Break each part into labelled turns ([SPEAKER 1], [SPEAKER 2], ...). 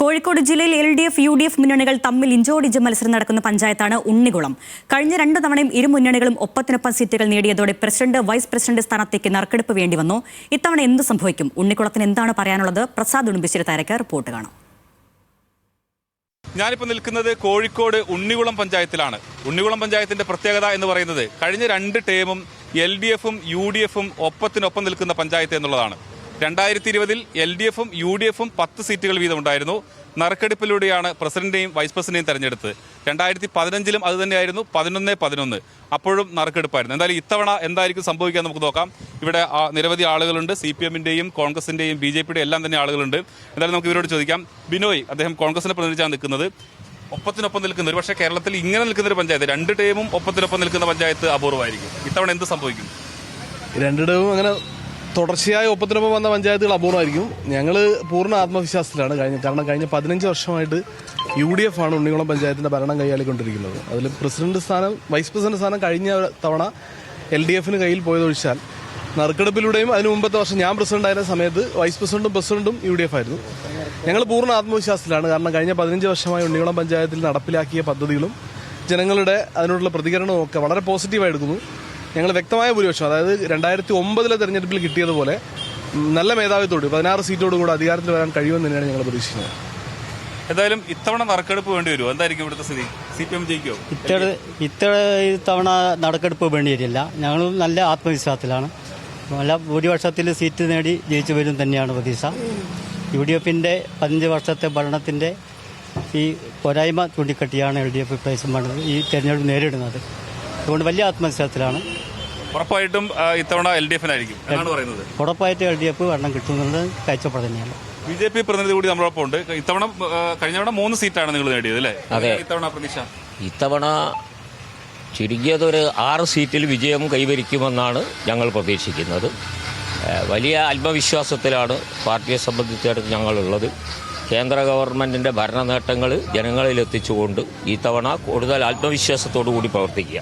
[SPEAKER 1] കോഴിക്കോട് ജില്ലയിൽ L D F U D F മുന്നണികൾ തമ്മിൽ ഇഞ്ചോടിഞ്ച് മത്സരം നടക്കുന്ന പഞ്ചായത്താണ് ഉണ്ണികുളം. കഴിഞ്ഞ രണ്ട് തവണയും ഇരു മുന്നണികളും ഒപ്പത്തിനൊപ്പം സീറ്റുകൾ നേടിയതോടെ പ്രസിഡന്റ് വൈസ് പ്രസിഡന്റ് സ്ഥാനത്തേക്ക് നറുക്കെടുപ്പ് വേണ്ടി വന്നു. ഇത്തവണ എന്ത് സംഭവിക്കും? ഉണ്ണികുളത്തിന് എന്താണ് പറയാനുള്ളത്? പ്രസാദ് ഉടുമ്പിശ്ശേരി താരക്ക് റിപ്പോർട്ട് കാണാം.
[SPEAKER 2] ഞാനിപ്പോൾ നിൽക്കുന്നത് കോഴിക്കോട് ഉണ്ണികുളം പഞ്ചായത്തിലാണ്. ഉണ്ണികുളം പഞ്ചായത്തിന്റെ പ്രത്യേകത എന്ന് പറയുന്നത് കഴിഞ്ഞ രണ്ട് ടേമും എൽ ഡി എഫും യു ഡി എഫും ഒപ്പത്തിനൊപ്പം നിൽക്കുന്ന പഞ്ചായത്ത് എന്നുള്ളതാണ്. രണ്ടായിരത്തി ഇരുപതിൽ എൽ ഡി എഫും യു ഡി എഫും പത്ത് സീറ്റുകൾ വീതമുണ്ടായിരുന്നു. നറുക്കെടുപ്പിലൂടെയാണ് പ്രസിഡന്റിനെയും വൈസ് പ്രസിഡന്റിനെയും തെരഞ്ഞെടുത്ത് രണ്ടായിരത്തി പതിനഞ്ചിലും അത് തന്നെയായിരുന്നു പതിനൊന്ന് പതിനൊന്ന്. അപ്പോഴും നറുക്കെടുപ്പായിരുന്നു. എന്തായാലും ഇത്തവണ എന്തായിരിക്കും സംഭവിക്കുക നമുക്ക് നോക്കാം. ഇവിടെ നിരവധി ആളുകളുണ്ട്. സി പി എമ്മിന്റെയും കോൺഗ്രസിന്റെയും ബി ജെ പിയുടെ എല്ലാം തന്നെ ആളുകളുണ്ട്. എന്തായാലും നമുക്ക് ഇവരോട് ചോദിക്കാം. ബിനോയ് അദ്ദേഹം കോൺഗ്രസിനെ പ്രതിനിധിച്ചാണ് നിൽക്കുന്നത്. ഒപ്പത്തിനൊപ്പം നിൽക്കുന്ന ഒരു പക്ഷേ കേരളത്തിൽ ഇങ്ങനെ നിൽക്കുന്ന ഒരു പഞ്ചായത്ത് രണ്ട് ടീമും ഒപ്പത്തിനൊപ്പം നിൽക്കുന്ന പഞ്ചായത്ത് അപൂർവമായിരിക്കും. ഇത്തവണ എന്ത് സംഭവിക്കും?
[SPEAKER 3] രണ്ടിടവും അങ്ങനെ തുടർച്ചയായി ഒപ്പത്തിനൊപ്പം വന്ന പഞ്ചായത്തുകൾ അപൂർവമായിരിക്കും ഞങ്ങൾ പൂർണ ആത്മവിശ്വാസത്തിലാണ് കഴിഞ്ഞ കാരണം കഴിഞ്ഞ പതിനഞ്ച് വർഷമായിട്ട് യു ഡി എഫ് ആണ് ഉണ്ണികുളം പഞ്ചായത്തിന്റെ ഭരണം കൈയാളിക്കൊണ്ടിരിക്കുന്നത് അതിൽ പ്രസിഡന്റ് സ്ഥാനം വൈസ് പ്രസിഡന്റ് സ്ഥാനം കഴിഞ്ഞ തവണ എൽ ഡി എഫിന് കയ്യിൽ പോയതൊഴിച്ചാൽ നറുക്കെടുപ്പിലൂടെയും അതിന് മുമ്പത്തെ വർഷം ഞാൻ പ്രസിഡന്റ് ആയിരുന്ന സമയത്ത് വൈസ് പ്രസിഡന്റും പ്രസിഡന്റും യു ഡി എഫ് ആയിരുന്നു. ഞങ്ങൾ പൂർണ ആത്മവിശ്വാസത്തിലാണ്. കാരണം കഴിഞ്ഞ പതിനഞ്ച് വർഷമായി ഉണ്ണികുളം പഞ്ചായത്തിൽ നടപ്പിലാക്കിയ പദ്ധതികളും ജനങ്ങളുടെ അതിനോടുള്ള പ്രതികരണവും ഒക്കെ വളരെ പോസിറ്റീവായി എടുക്കുന്നു. ഞങ്ങൾ വ്യക്തമായ ഭൂരിപക്ഷം അതായത് രണ്ടായിരത്തി ഒമ്പതിലെ തെരഞ്ഞെടുപ്പിൽ കിട്ടിയതുപോലെ നല്ല മേധാവിത്തോട് പതിനാറ് സീറ്റോട് കൂടെ അധികാരത്തിൽ വരാൻ കഴിയുമെന്ന് തന്നെയാണ് ഞങ്ങൾ പ്രതീക്ഷിക്കുന്നത്.
[SPEAKER 2] എന്തായാലും ഇത്തവണ നറുക്കെടുപ്പ് വേണ്ടി വരുമോ? എന്തായിരിക്കും ഇവിടുത്തെ സ്ഥിതി? സി പി എം ജയിക്കുമോ
[SPEAKER 4] ഇത്തവണ ഇത്തവണ ഇത്തവണ നടക്കെടുപ്പ് വേണ്ടി വരില്ല. ഞങ്ങളും നല്ല ആത്മവിശ്വാസത്തിലാണ്. നല്ല ഭൂരിപക്ഷത്തിൽ സീറ്റ് നേടി ജയിച്ചു വരും തന്നെയാണ് പ്രതീക്ഷ. യു ഡി എഫിന്റെ പതിനഞ്ച് വർഷത്തെ ഭരണത്തിന്റെ ഈ പോരായ്മ ചൂണ്ടിക്കെട്ടിയാണ് എൽ ഡി എഫ് ഇപ്രാവശ്യം വേണ്ടത് ഈ തെരഞ്ഞെടുപ്പ് നേരിടുന്നത്. അതുകൊണ്ട് വലിയ ആത്മവിശ്വാസത്തിലാണ്.
[SPEAKER 2] ഉറപ്പായിട്ടും ഇത്തവണ എൽ ഡി എഫിനായിരിക്കും എന്നാണ് പറയുന്നത്?
[SPEAKER 4] ഉറപ്പായിട്ട് എൽ ഡി എഫ് വെള്ളം കിട്ടുന്നത് കാഴ്ചപ്പാട് തന്നെയാണ്.
[SPEAKER 2] ബി ജെ പി പ്രതിനിധി കൂടി നമ്മളൊപ്പം ഉണ്ട് ഇത്തവണ കഴിഞ്ഞ തവണ മൂന്ന് സീറ്റാണ് നിങ്ങൾ നേടിയത് അല്ലേ?
[SPEAKER 5] അതെ.
[SPEAKER 2] ഇത്തവണ പ്രതീക്ഷ?
[SPEAKER 5] ഇത്തവണ ചുരുങ്ങിയതൊരു ആറ് സീറ്റിൽ വിജയം കൈവരിക്കുമെന്നാണ് ഞങ്ങൾ പ്രതീക്ഷിക്കുന്നത്. വലിയ ആത്മവിശ്വാസത്തിലാണ് പാർട്ടിയെ സംബന്ധിച്ചിടത്ത് ഞങ്ങളുള്ളത്. കേന്ദ്ര ഗവൺമെന്റിന്റെ ഭരണ നേട്ടങ്ങൾ ജനങ്ങളിലെത്തിച്ചുകൊണ്ട് തവണ കൂടുതൽ ആത്മവിശ്വാസത്തോടു കൂടി പ്രവർത്തിക്കുക.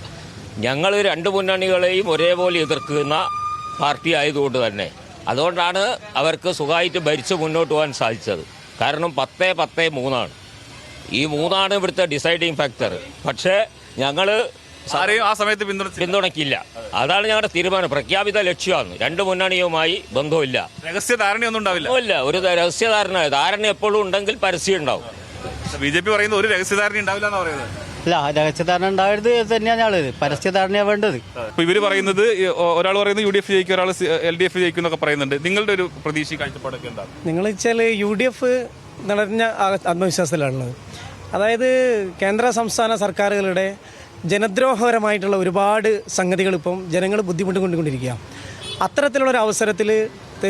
[SPEAKER 5] ഞങ്ങൾ രണ്ട് മുന്നണികളെയും ഒരേപോലെ എതിർക്കുന്ന പാർട്ടി ആയതുകൊണ്ട് തന്നെ. അതുകൊണ്ടാണ് അവർക്ക് സുഖമായിട്ട് ഭരിച്ച് മുന്നോട്ട് പോകാൻ സാധിച്ചത്. കാരണം പത്തേ പത്തേ മൂന്നാണ്. ഈ മൂന്നാണ് ഇവിടുത്തെ ഡിസൈഡിങ് ഫാക്ടർ. പക്ഷേ ഞങ്ങൾ
[SPEAKER 2] ആരെയും ആ സമയത്ത്
[SPEAKER 5] പിന്തുണയ്ക്കില്ല. അതാണ് ഞങ്ങളുടെ തീരുമാനം. പ്രഖ്യാപിത ലക്ഷ്യമാണ്. രണ്ട് മുന്നണിയുമായി ബന്ധമില്ല
[SPEAKER 2] രഹസ്യ ധാരണയൊന്നും ഉണ്ടാവില്ല.
[SPEAKER 5] ഇല്ല ഒരു രഹസ്യധാരണ ധാരണ. എപ്പോഴും ഉണ്ടെങ്കിൽ പരസ്യം ഉണ്ടാവും.
[SPEAKER 2] ബി ജെ പി പറയുന്ന ഒരു രഹസ്യ ധാരണ ഉണ്ടാവില്ല എന്ന് പറയുന്നത്?
[SPEAKER 4] അല്ല രഹസ്യധാരണ ഉണ്ടായത് തന്നെയാണ് ഞങ്ങളത് പരസ്യധാരണയാണ് വേണ്ടത്.
[SPEAKER 2] ഇപ്പൊ ഇവർ പറയുന്നത് ഒരാൾ പറയുന്നത് യു ഡി എഫ് ജയിക്കും ഒരാൾ എൽ ഡി എഫ് ജയിക്കും എന്നൊക്കെ പറയുന്നുണ്ട്. നിങ്ങളുടെ ഒരു പ്രതീക്ഷ കാഴ്ചപ്പാടൊക്കെ എന്താണ്?
[SPEAKER 6] നിങ്ങൾ വെച്ചാൽ യു ഡി എഫ് നിറഞ്ഞ ആത്മവിശ്വാസത്തിലാണുള്ളത്. അതായത് കേന്ദ്ര സംസ്ഥാന സർക്കാരുകളുടെ ജനദ്രോഹപരമായിട്ടുള്ള ഒരുപാട് സംഗതികൾ ഇപ്പം ജനങ്ങൾ ബുദ്ധിമുട്ടുകൊണ്ടിരിക്കുക അത്തരത്തിലുള്ള ഒരു അവസരത്തിൽ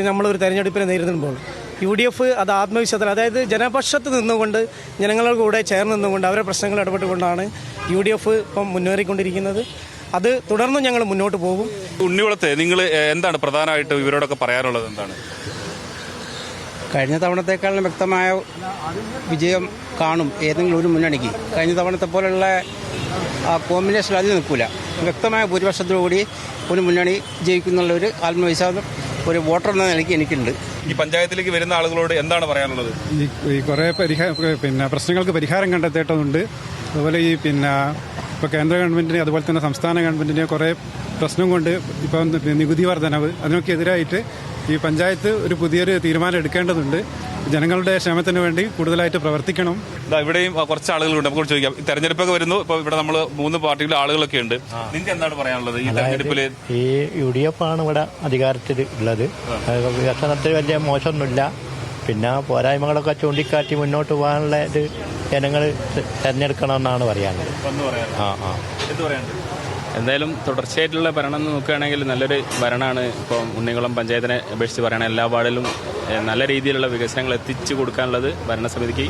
[SPEAKER 6] നമ്മളൊരു തെരഞ്ഞെടുപ്പിനെ നേരിടുമ്പോൾ യു ഡി എഫ് അത് ആത്മവിശ്വാസത്തിൽ അതായത് ജനപക്ഷത്ത് നിന്നുകൊണ്ട് ജനങ്ങളുടെ കൂടെ ചേർന്ന് നിന്നുകൊണ്ട് അവരുടെ പ്രശ്നങ്ങൾ ഇടപെട്ടുകൊണ്ടാണ് യു ഡി എഫ് ഇപ്പം മുന്നേറിക്കൊണ്ടിരിക്കുന്നത്. അത് തുടർന്നും ഞങ്ങൾ മുന്നോട്ട് പോകും.
[SPEAKER 2] ഉണ്ണിവളത്തെ നിങ്ങൾ എന്താണ് പ്രധാനമായിട്ട് ഇവരോടൊക്കെ പറയാനുള്ളത് എന്താണ്?
[SPEAKER 7] കഴിഞ്ഞ തവണത്തേക്കാളും വ്യക്തമായ വിജയം കാണും ഏതെങ്കിലും ഒരു മുന്നണിക്ക്. കഴിഞ്ഞ തവണത്തെ പോലുള്ള കോമ്പിനേഷൻ അതിൽ നിൽക്കില്ല വ്യക്തമായ ഭൂരിപക്ഷത്തോടുകൂടി ഒരു മുന്നണി ജയിക്കുന്നുള്ള ഒരു ആത്മവിശ്വാസം ഒരു വോട്ടർ എന്ന നിലയ്ക്ക് എനിക്കുണ്ട്.
[SPEAKER 2] ഈ പഞ്ചായത്തിലേക്ക് വരുന്ന ആളുകളോട് എന്താണ് പറയാനുള്ളത്?
[SPEAKER 8] ഈ കുറേ പരിഹാര പിന്നെ പ്രശ്നങ്ങൾക്ക് പരിഹാരം കണ്ടെത്തേണ്ടതുണ്ട്. അതുപോലെ ഈ പിന്നെ ഇപ്പോൾ കേന്ദ്ര ഗവൺമെന്റിനെ അതുപോലെ തന്നെ സംസ്ഥാന ഗവൺമെന്റിനെ കുറേ പ്രശ്നം കൊണ്ട് ഇപ്പം നികുതി വർധനവ് അതിനൊക്കെ എതിരായിട്ട് ഈ പഞ്ചായത്ത് ഒരു പുതിയൊരു തീരുമാനം എടുക്കേണ്ടതുണ്ട്. ജനങ്ങളുടെ ക്ഷേമത്തിന് വേണ്ടി കൂടുതലായിട്ട് പ്രവർത്തിക്കണം.
[SPEAKER 2] ദാ ഇവിടെയും കുറച്ച് ആളുകളുണ്ട്. നമുക്ക് ചോദിക്കാം. ഈ തെരഞ്ഞെടുപ്പൊക്കെ വരുന്നു. ഇപ്പൊ ഇവിടെ നമ്മൾ മൂന്ന് പാർട്ടിയിലെ ആളുകളൊക്കെ ഉണ്ട്. നിങ്ങൾക്ക് എന്താണ് പറയാനുള്ളത്? ഈ തെരഞ്ഞെടുപ്പിൽ
[SPEAKER 9] ഈ യു ഡി എഫ് ആണ് ഇവിടെ അധികാരത്തിൽ ഉള്ളത്. അത് വികസനത്തിൽ വലിയ മോശമൊന്നുമില്ല. പിന്നെ പോരായ്മകളൊക്കെ ചൂണ്ടിക്കാട്ടി മുന്നോട്ട് പോകാനുള്ള ഇത് ജനങ്ങൾ തെരഞ്ഞെടുക്കണമെന്നാണ് പറയാനുള്ളത്.
[SPEAKER 2] വന്ന് പറയാൻ
[SPEAKER 9] ആ ആ.
[SPEAKER 10] എന്തായാലും തുടർച്ചയായിട്ടുള്ള ഭരണം എന്ന് നോക്കുകയാണെങ്കിൽ നല്ലൊരു ഭരണമാണ്. ഇപ്പോൾ ഉണ്ണികുളം പഞ്ചായത്തിനെ അപേക്ഷിച്ച് പറയുകയാണെങ്കിൽ എല്ലാ വാർഡിലും നല്ല രീതിയിലുള്ള വികസനങ്ങൾ എത്തിച്ചു കൊടുക്കാനുള്ളത് ഭരണസമിതിക്ക്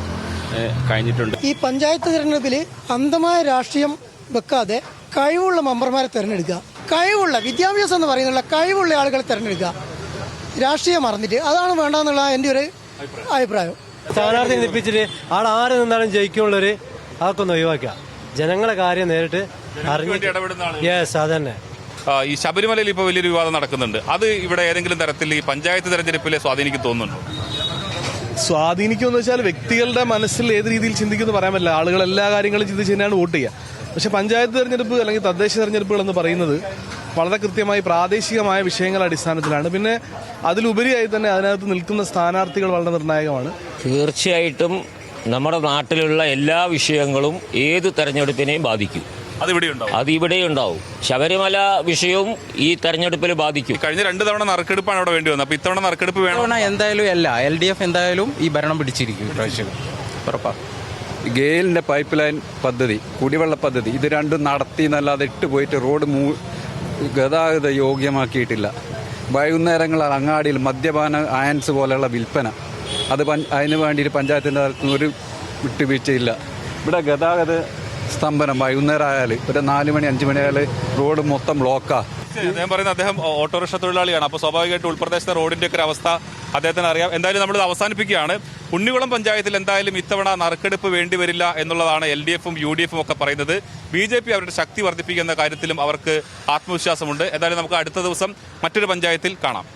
[SPEAKER 10] കഴിഞ്ഞിട്ടുണ്ട്.
[SPEAKER 6] ഈ പഞ്ചായത്ത് തിരഞ്ഞെടുപ്പിൽ അന്ധമായ രാഷ്ട്രീയം വെക്കാതെ കഴിവുള്ള മെമ്പർമാരെ തിരഞ്ഞെടുക്കുക. കഴിവുള്ള വിദ്യാഭ്യാസം എന്ന് പറയുന്നുള്ള കഴിവുള്ള ആളുകളെ തിരഞ്ഞെടുക്കുക. രാഷ്ട്രീയം മറന്നിട്ട് അതാണ് വേണ്ടെന്നുള്ള എന്റെ ഒരു അഭിപ്രായം.
[SPEAKER 7] സ്ഥാനാർത്ഥി നിപ്പിച്ചിട്ട് ആൾ ആര് നിന്നാലും ജയിക്കുള്ളൊരു അതൊക്കെ ഒന്ന് ഒഴിവാക്കുക. ജനങ്ങളെ കാര്യം നേരിട്ട്
[SPEAKER 2] വേണ്ടി
[SPEAKER 7] യെസ് അതന്നെ.
[SPEAKER 2] ഈ ശബരിമലയിൽ ഇപ്പോൾ വലിയൊരു വിവാദം നടക്കുന്നുണ്ട്. അത് ഇവിടെ ഏതെങ്കിലും തരത്തിൽ ഈ പഞ്ചായത്ത് തെരഞ്ഞെടുപ്പിലെ സ്വാധീനിക്കും തോന്നുന്നുണ്ടോ?
[SPEAKER 3] സ്വാധീനിക്കുമെന്ന് വെച്ചാൽ വ്യക്തികളുടെ മനസ്സിൽ ഏത് രീതിയിൽ ചിന്തിക്കുമെന്ന് പറയാൻ പറ്റില്ല. ആളുകൾ എല്ലാ കാര്യങ്ങളും ചിന്തിച്ച് തന്നെയാണ് വോട്ട് ചെയ്യുക. പക്ഷെ പഞ്ചായത്ത് തെരഞ്ഞെടുപ്പ് അല്ലെങ്കിൽ തദ്ദേശ തെരഞ്ഞെടുപ്പുകൾ എന്ന് പറയുന്നത് വളരെ കൃത്യമായി പ്രാദേശികമായ വിഷയങ്ങളുടെ അടിസ്ഥാനത്തിലാണ്. പിന്നെ അതിലുപരിയായി തന്നെ അതിനകത്ത് നിൽക്കുന്ന സ്ഥാനാർത്ഥികൾ വളരെ നിർണായകമാണ്.
[SPEAKER 5] തീർച്ചയായിട്ടും നമ്മുടെ നാട്ടിലുള്ള എല്ലാ വിഷയങ്ങളും ഏത് തെരഞ്ഞെടുപ്പിനെയും ബാധിക്കും.
[SPEAKER 2] അതിവിടെ ഉണ്ടാവും.
[SPEAKER 5] അത് ഇവിടെ ഉണ്ടാവും. ശബരിമല വിഷയവും ഈ തെരഞ്ഞെടുപ്പിൽ ബാധിക്കും.
[SPEAKER 2] കഴിഞ്ഞ രണ്ട് തവണ നറുക്കെടുപ്പാണ് അവിടെ വേണ്ടി വന്നത്. അപ്പൊ ഇത്തവണ നറുക്കെടുപ്പ് വേണം?
[SPEAKER 7] എന്തായാലും അല്ല. എൽ ഡി എഫ് എന്തായാലും ഈ ഭരണം പിടിച്ചിരിക്കും. ഗെയിലിന്റെ ഉറപ്പാണ്
[SPEAKER 11] ഗെയിലിന്റെ പൈപ്പ് ലൈൻ പദ്ധതി കുടിവെള്ള പദ്ധതി ഇത് രണ്ടും നടത്തി എന്നല്ലാതെ ഇട്ട് പോയിട്ട് റോഡ് മൂ ഗതാഗത യോഗ്യമാക്കിയിട്ടില്ല. വൈകുന്നേരങ്ങളിൽ അങ്ങാടിയിൽ മദ്യപാന ആയൻസ് പോലെയുള്ള വിൽപ്പന. അത് അതിന് വേണ്ടിയിട്ട് പഞ്ചായത്തിന്റെ തലത്തിൽ നിന്ന് ഒരു വിട്ടുവീഴ്ചയില്ല. ഇവിടെ ഗതാഗത സ്തംഭനം വൈകുന്നേരം ആയാൽ ഒരു നാല് മണി അഞ്ച് മണി ആയാൽ റോഡ് മൊത്തം ബ്ലോക്കാണ്
[SPEAKER 2] അദ്ദേഹം പറയുന്നത് അദ്ദേഹം ഓട്ടോറിക്ഷ തൊഴിലാളിയാണ്. അപ്പോൾ സ്വാഭാവികമായിട്ട് ഉൾപ്രദേശത്തെ റോഡിന്റെ ഒക്കെ ഒരു അവസ്ഥ അദ്ദേഹത്തിന് അറിയാം. എന്തായാലും നമ്മൾ അവസാനിപ്പിക്കുകയാണ്. ഉണ്ണികുളം പഞ്ചായത്തിൽ എന്തായാലും ഇത്തവണ നറുക്കെടുപ്പ് വേണ്ടി വരില്ല എന്നുള്ളതാണ് എൽ ഡി എഫും യു ഡി എഫും ഒക്കെ പറയുന്നത്. ബി ജെ പി അവരുടെ ശക്തി വർദ്ധിപ്പിക്കുന്ന കാര്യത്തിലും അവർക്ക് ആത്മവിശ്വാസമുണ്ട്. എന്തായാലും നമുക്ക് അടുത്ത ദിവസം മറ്റൊരു പഞ്ചായത്തിൽ കാണാം.